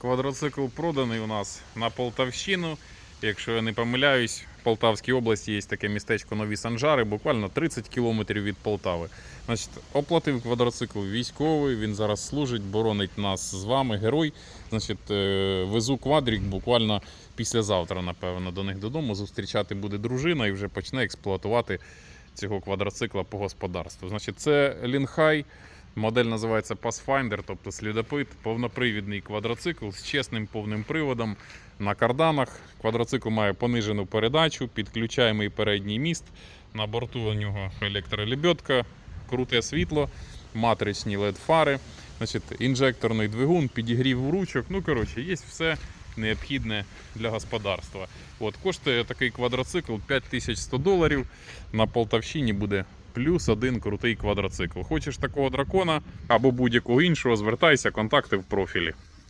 Квадроцикл проданий у нас на Полтавщину. Якщо я не помиляюсь, в Полтавській області є таке містечко Нові Санжари, буквально 30 кілометрів від Полтави. Значить, оплатив квадроцикл військовий, він зараз служить, боронить нас з вами, герой. Значить, е, везу квадрік буквально післязавтра, напевно, до них додому. Зустрічати буде дружина і вже почне експлуатувати цього квадроцикла по господарству. Значить, це Лінхай. Модель називається Pathfinder, тобто слідопит, повнопривідний квадроцикл з чесним повним приводом на карданах. Квадроцикл має понижену передачу, підключаємий передній міст. На борту у нього електролебедка, круте світло, матричні LED-фари, значить, інжекторний двигун, підігрів ручок. Ну, коротше, є все необхідне для господарства. От, коштує такий квадроцикл 5100 доларів. На Полтавщині буде плюс один крутий квадроцикл. Хочеш такого дракона або будь-якого іншого, звертайся, контакти в профілі.